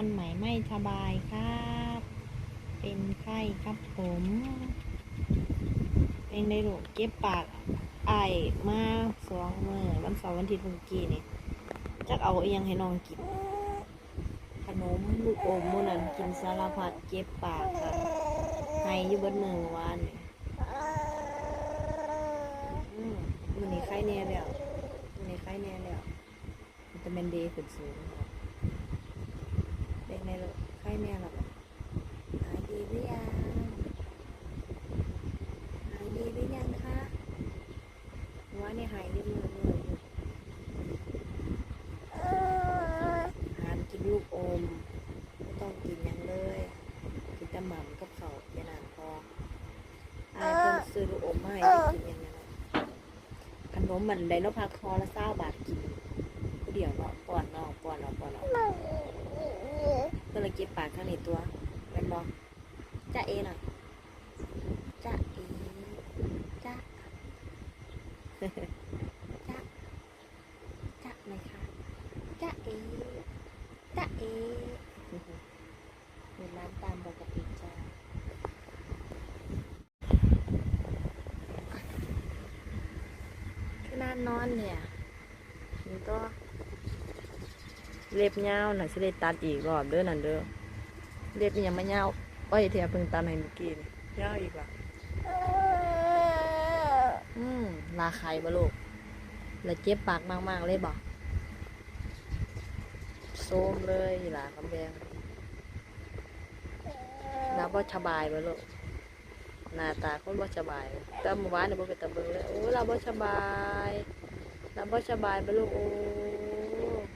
วันใหม่ไม่สบายครับ เป็นไข้ครับผม เป็นในลูกเก็บปากไอมาสองมือวันเสาร์วันอาทิตย์เมื่อกี้นี่จักเอาเอหยังให้น้องกิน ขนมลูกอมมูนันกินสารพัดเก็บปากครับให้อยู่เบนมือวานนี่มันนี่ไข้แน่แล้วมันนี่ไข้แน่แล้ววิตามินดีขึ้นสูงครับเด็กใน ลูกไข้แน่แล้วบ่หายดีหรือยังหายดีหรือยังคะว่านี่ยหายดีมือมืออยหามกินลูกอมไม่ต้องกินยังเลย กินแต่หม่ำกับเขาวแค่นั้นพออายเพิ่นซื้อลูกอมมาให้ได้กินย่างนั้นขนมมันไดโนพักคอละเศร้าบาทกินเดี๋ยวเนาะป้อนเนาะป้อนเนาะป้อนเนาะ ก็เลยเก็บปากข้างในตัวเป็นบอจ้าเอหน่อยจ้าเอจ้าจ้าจ้าหน่อยค่ะจ้าเอจ้าเอเปิดร้านตามปกติจ้าขนาดนอนเนี่ยมันก็ เล็บยาวน่ะสิได้ตัดอีกรอบเด้อนั่นเด้อเล็บยังไม่ยาวโอ้ยเทียเพิ่งตัดให้เมื่อกี้นี่ยาวอีกว่ะอืมลาไข่บ่ลูกแล้วเจ็บปากมากๆเลยบ่โซมเลยหลากำแบงน้าบ่สบายบ่ลูกหน้าตาคนบ่สบายแต่เมื่อวานนี่บ่เป็นตาเบิงเลยโอ้เราบ่สบายเราบ่สบายบ่ลูกโอ้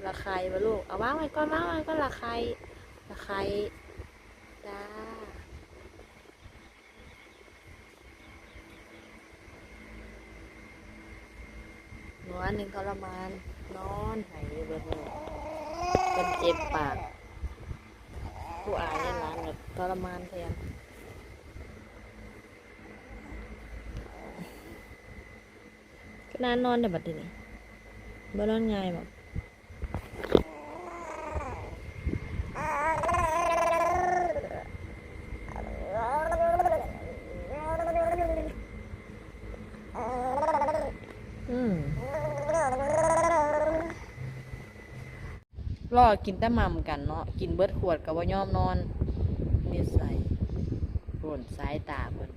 ละไข่บ่ลูก เอาวางไว้ก่อนวางไว้ก่อนละไข่ละไข่จ้าเมื่อวานหนึ่งทรมาน นอนหายเบิดเลยเป็นเจ็บปากผู้อายเล่นร้านแบบทรมานแทนก็นานนอนแต่บัดนี้บ่นอนง่ายแบบอืมรอ กินแต่หมัมกันเนาะกินเบิดขวดกับว่ายอมนอนมีใส่โผนสายตาเพิ่น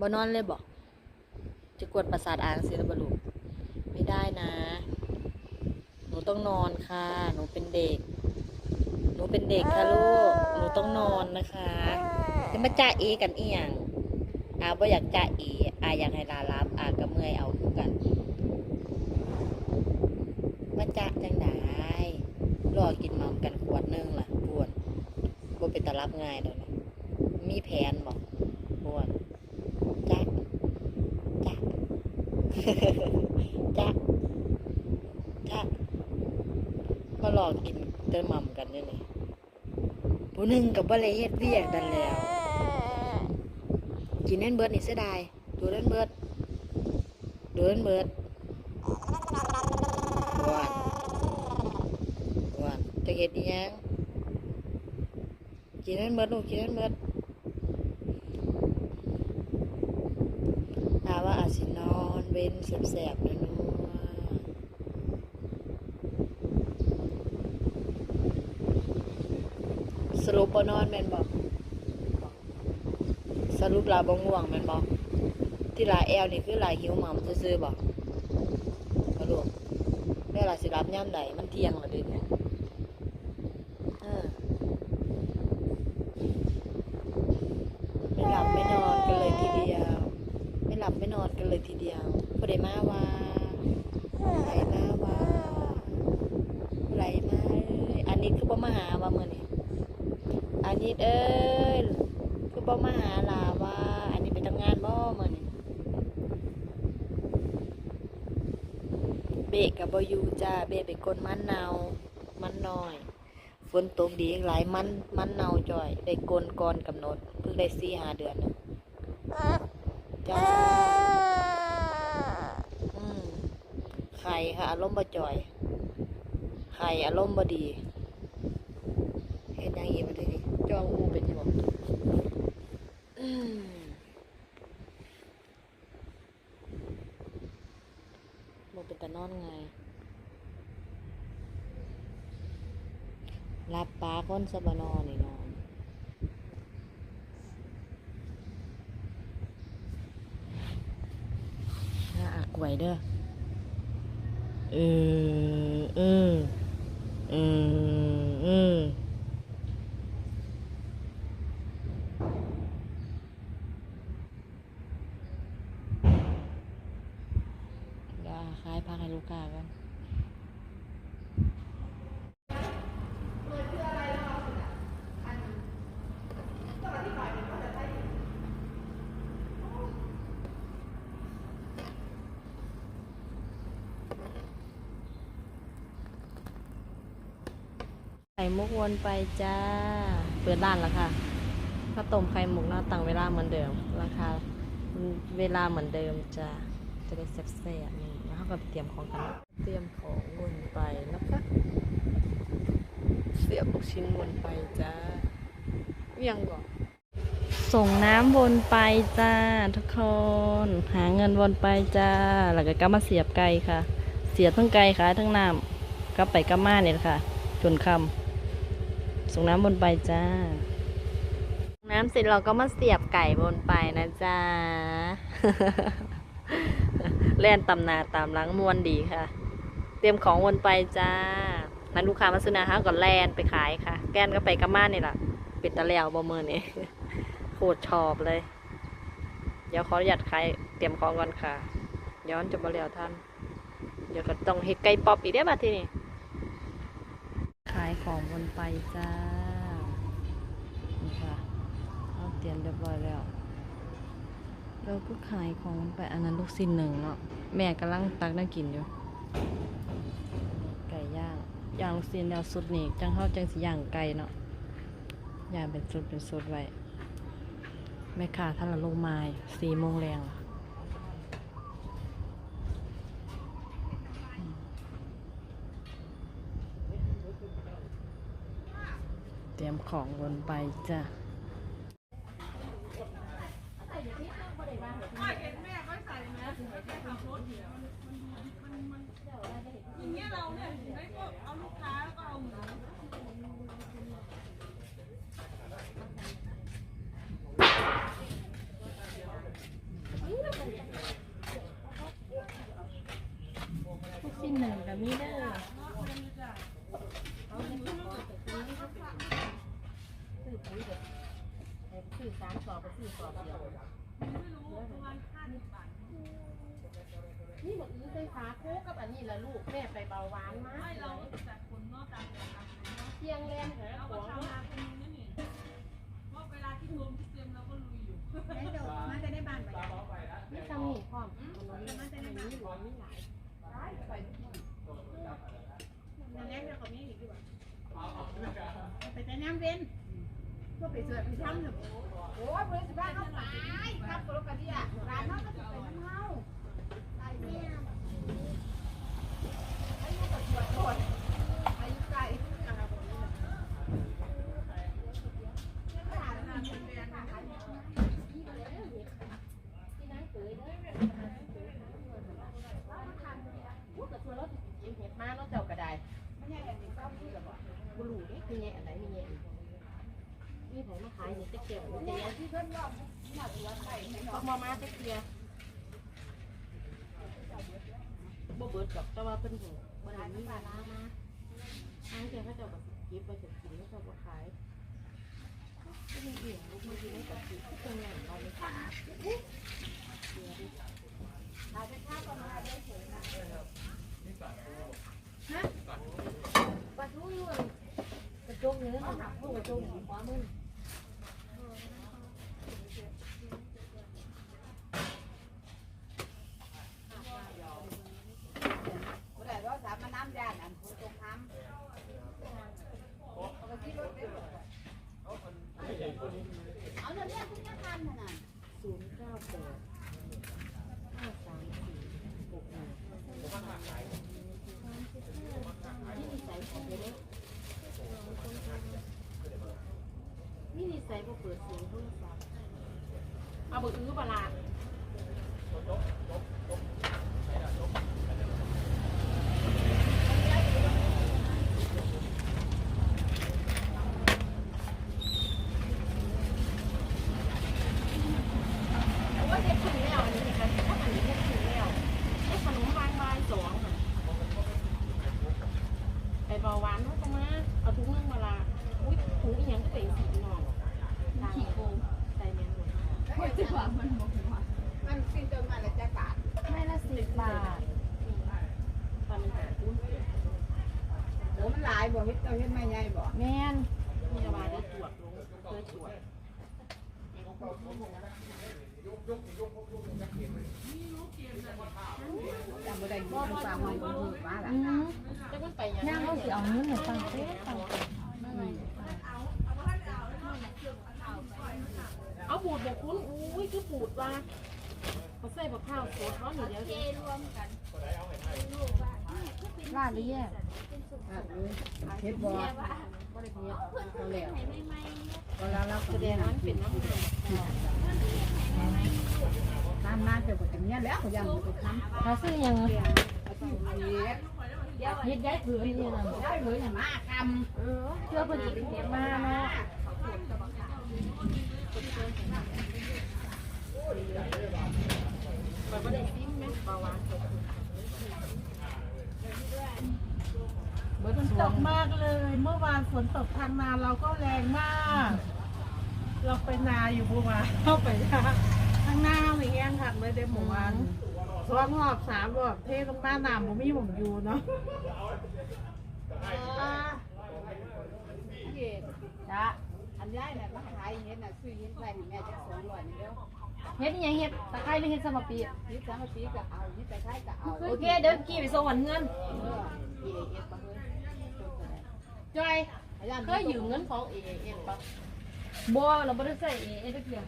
บ่นอนเลยบอกจะกวดประสาทอ่านสิแล้วบ่ลูกไม่ได้นะ หนูต้องนอนค่ะ หนูเป็นเด็ก หนูเป็นเด็กค่ะลูก หนูต้องนอนนะคะจะมาจ้าเอกันอีหยังอาบ่อยากจ้าเออาอยากให้ลารับอาก็เมื่อยเอาคือกัน มาจ้าจังได้รอกินมัมกันขวดนึงล่ะปวดบ่เป็นตารับง่ายเดยวนี้มีแผนบอกปวดจ้าจ้าจ้าจ้าก็รอกินเติมมัมกันนี่นี่ผู้หนึ่งกับบ่เลยเฮ็ดเวียกดันแล้ว กินเล่นเบิร์ดนี่เสียดายดูเล่นเบิร์ดดูเล่นเบิร์ดว้านว้านจะ เห็ดอีหยังกินเล่นเบิดลูกกินเล่นเบิดถามว่าอาจสินอนเว้นแสบๆเลยนัวสรุปบ่นอนแมนบอกสรุปลาบง่วงแมนบอกที่ลาแอลนี่คือลาหิวหมามซื่อๆบอกกระดูกแม่ลาสิรับย่ำใดมันเที่ยงและเดิเนี่ยเออไม่หลับไม่นอนกันเลยทีเดียว ไม่หลับไม่นอนกันเลย ทีเดียวผู้ใดมาว่าผู้ใดมาว่าผู้ใดมาเอ้ยอันนี้คือบ่มาหาว่าเมื่อนี้อันนี้เอ้ยคือบ่มาหาลาว่า อันนี้ไปทำงานบ่เมื้อนี้เบะกับบอยูจ้าเบะไปกดมันเนามันน้อยฝนตกดีหลายมันมันเนาจ่อย ได้กลก่อนกำหนดเพิ่งได้4 5เดือนน่ะจ้า อืม ไข่ค่ะ อารมณ์บ่จ่อย ไข่อารมณ์บ่ดีเห็นยังอีกประเทศนี้จองอูเป็นยังไงอืมบ่เป็นตานอนไงรับปลาก้นสะบานอนี่นอนน่าอักไหวเด้อ เออเออเออเออขายพักให้ลูกค้ากัน ไข่มุกวนไปจ้า เปิดร้านแล้วค่ะข้าวต้มไข่มุกหน้าตั้งเวลาเหมือนเดิม ราคาเวลาเหมือนเดิมจ้าจะได้แซ่บๆนี่แล้วเขาก็เตรียมของกัน เตรียมของวนไปนะคะเสียบลูกชิ้นวนไปจ้าเวียงก่อนส่งน้ำวนไปจ้าทุกคน หาเงินวนไปจ้า แล้วก็กลับมาเสียบไก่ค่ะ เสียบทั้งไก่ขายทั้งน้ำกลับไปกลับมาเนี่ยค่ะ จนคำ ส่งน้ำบนไปจ้าน้ำเสร็จเราก็มาเสียบไก่บนไปนะจ้าแล่นตำนาตามล้างมวนดีค่ะ เตรียมของวนไปจ้านั้นลูกค้ามาซื้อนะคะก็แลนไปขายค่ะ แกนก็ไปกระม่านนี่แหละปิดตะแล้วบ่มือนี่โคตรชอบเลย เดี๋ยวขออนุญาตขายเตรียมของก่อนค่ะ ย้อนจะบ่แล้วท่าน เดี๋ยวก็ต้องเฮ็ดไก่ป๊อปอีกได้อบัดทีนี้ายของบนไปจ้า นี่ค่ะเราเตรียมเรียบร้อยแล้ว เราก็ขายของบนไปอันนั้นลูกสิ้นหนึ่งเนาะ แม่กำลังตักนั่งกินอยู่ ไก่ย่าง ย่างลูกสิ้นแล้วสุดนี่จังเข้าจังสิย่างไก่เนาะ ย่างเป็นสุดเป็นสุดไว้ แม่ค้าท่านละลงไม้สี่โมงแรง เตรียมของบนไปจ้ะ ลูกชิ้นหนึ่งกับมีเด้อ สื่อสารสอบไปสื่อสอบเดียวนี่บอกอีใส่ขาโคกกับอันนี้ละลูกแม่ไปเบาหวานมาไม่เราแต่คนนอกตามแบบนั้นเที่ยงแรมหาเราขก็องทำงานตรงนี้นี่เพราะเวลาที่รวมที่เตรียมเราก็ลุยอยู่ได้ดอกมาจะได้บานไปนี่ทำหนีพร้อมมันมันจะได้มีหลวมีหลายนั่นแรกเราก็มีอีกดีกว่าไปแต่น้ำเว้น ก็ไปเสิร์ฟไปทำเถอะโอ้ยเพื่อนสิบ้านเขาไปครับปกติอะร้านเขาก็จะเป็นเฮาตายเนี่ยไอ้นี่ก็ชวนคนอายุไกลที่นั่งเผยเด้อพูดกับชวนเราจะกินเห็ดมาเราเจ้ากระไดไม่ใช่อันนี้ก็พูดหรอกบุหรี่นี่คือแง่อะไรนี่แง่นี่ผ มมาขายนี่ตะเกียบตะเกียบที่เพิ่นรอบหน้าตัวไข่เอามามาตะเกียบบ่เบิดดอกแต่ว่าเพิ่นหูบ่ได้มีเวลามาทางเจ้าเขาเจ้าก็เก็บไว้จะกินแล้วเขาบ่ขายก็มีเอี่ยลูกมากินให้กับกินที่ตรงนั้นเราเลยค่ะขายเป็นข้าวประมาณได้เฉยนะฮะปลาทูอยู่กระจงเนื้อหักลูกกระจงหัวมึง ผู้ใดว่าสามมาน้ำยานอันผู้ตรงน้ำเอาเดี๋ยวนี้คุณจะทำน่ะ ศูนย์เก้าแปดห้าสามสี่หกหนึ่ง บ่อื้อบลาโอ้ยเด็กถึงแล้วอันนี้เด็กกันถ้าอันนี้เด็กถึงแล้วไอ้ขนมบางบายสองอะไอ้เบาหวานเขาก็มาเอาถุงนึงมาละอุ้ยถุงอีหยังก็เป็นสีนองขี้โกงใส่แมนหมด มันกินจนมาแล้วจะบาท ไม่ละสิบบาท ตอนนี้หาซื้อ โอ้มันหลายบ่เฮ็ดเจ้าเฮ็ดไม่ใหญ่บ่ แม่น มียาบาลได้ตรวจลงเคยตรวจ จำบ่ได้บ่ฟังมันบ่รู้ว่าล่ะอืมจะมันไปยังย่างเขาสิเอาเงินให้ฟังเต้ฟังเอาบูดบอกคุณอุ้ยคือบูดว่าเขาใส่บักข้าวสดเพราะหนูเดียวเดี๋ยวร้านหรือแยกเฮ็ดบ่บริเวณเอาแล้วก็แล้วเราแสก็ดเรียงนว่ามันเป็นน้ำมัน ตาม มาเจอบ่จังเนี้ยแล้วก็ยันทำหาซื้อยังเฮ็ดเฮ็ดย้ายผืนนี่นะได้เลยมากรรมเออเชื่อเพิ่นเฮ็ดมาเนาะมันไม่ได้ซิมไหมเบาหวานตกมากเลย เมื่อวานฝนตกทางนาเราก็แรงมาก เราไปนาอยู่บัวมาเข้าไปนา ทางนาไม่แย่งหักเลยเด้หมู่วานสองรอบสามรอบเทลงมาหนามผมมีผมอยู่เนาะจ้ะอันยายน่ะมาขายเฮ็ดน่ะซื้อเฮ็ดไว้ให้แม่จัก200นี่เด้อเฮ็ดอีหยังเฮ็ดตะไคร้หรือเฮ็ดสมปีนี่จังปีก็เอานี่ไปขายก็เอาโอเคเดี๋ยวกี่ไปส่งวันเงินเออเฮ็ดเฮ็ดบ่เฮ้ยจอยเคยยืมเงินของเอเอ็นปะ บ่เราบ่ได้ใส่เอเอเพียง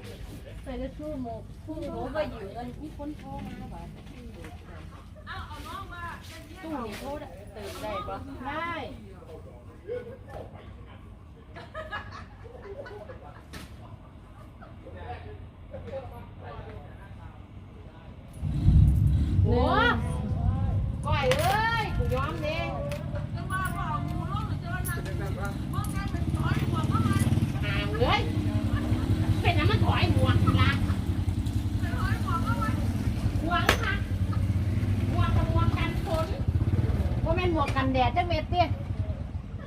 ใส่ได้ชั่วโมงชั่วโมงก็อยู่เงินมีคนโทรมาบ่ตู้นี่โทรได้เติมได้ปะได้โอ้ก้อยเอ้ยกูยอมเด้ห่างเลยเป็นน้ำมันถอยหัวละหัวค่ะหัวกับหัวกันฝน บ่แม่นหมวกกันแดดจักเม็ดเตี้ย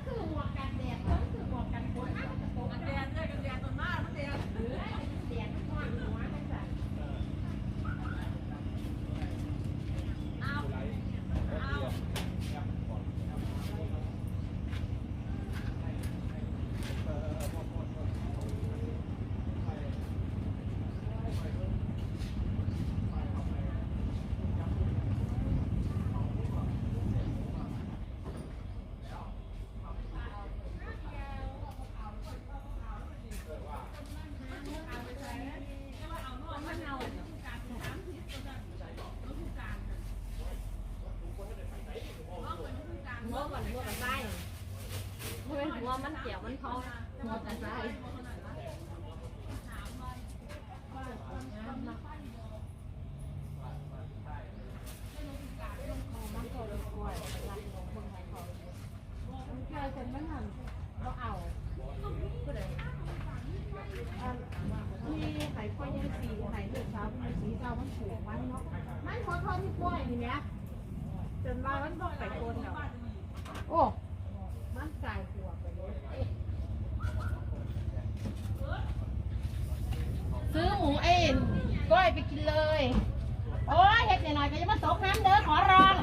คือหัวกันแดดคือหัวกันฝนนะกันแดดเลยกันแดดต้นไม้มันแดดแดดมันร้อนหัวมันสั่น หัวมันหัวกันไส้หัวหัวมันเกี่ยวมันท้องหัวกระไส้มีไข่ควายยังสีไข่เลือดสาวมันสีเจ้ามันผูกมันเนาะมันขอโทษที่กล้วยนี่แม่จนว่ามันบอกไข่คนเนาะ โอ้มันกลายหัวไปเลยซื้อหมูเอ็นก้อยไปกินเลย โอ้ยเห็ดหน่อยๆก็จะมาตกน้ำเด้อขอร้อง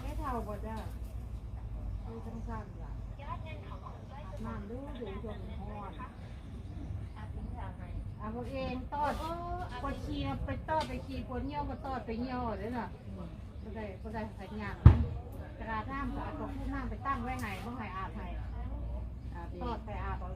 ไม่เท่าบ่จ้า ไม่ต้งสั้นล่ะน้ำดูดูจนหอนเอาพวกเองตอดปวดขี้ไปตอดไปขี้ปวดเหี่ยวก็ตอดไปเหี่ยวเลยน่ะก็ได้ก็ได้ใส่ยางกระดาษน้ำก็เอาตัวผู้น้ำไปตั้งไว้ไหนบ่ให้อาบให้ตอดไปอาบเอา